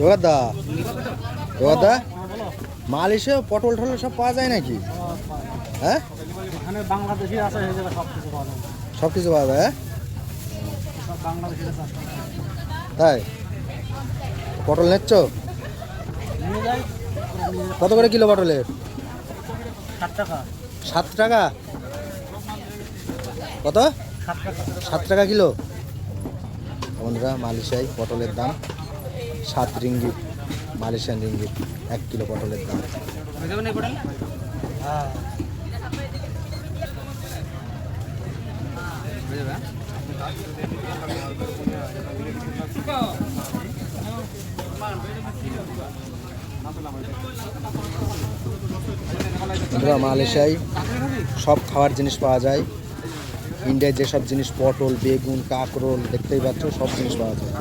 দা দা মাল পটল টটল সব পাওয়া যায় নাকি? হ্যাঁ? বাংলাদেশি আছে সব কিছু পাওয়া যায়। হ্যাঁ? তাই? পটল নিচ্ছ? কত করে কিলো পটলের ষাট টাকা। সাত টাকা? কত? সাত টাকা কিলো? বন্ধুরা মালয়েশিয়ায় পটলের দাম সাত রিঙ্গিত, মালয়েশিয়ান রিঙ্গিত, এক কিলো পটলের দাম। মালয়েশিয়ায় সব খাওয়ার জিনিস পাওয়া যায়। ইন্ডিয়ায় যেসব জিনিস পটল, বেগুন, কাঁকরোল দেখতেই পাচ্ছ, সব জিনিস পাওয়া যায়।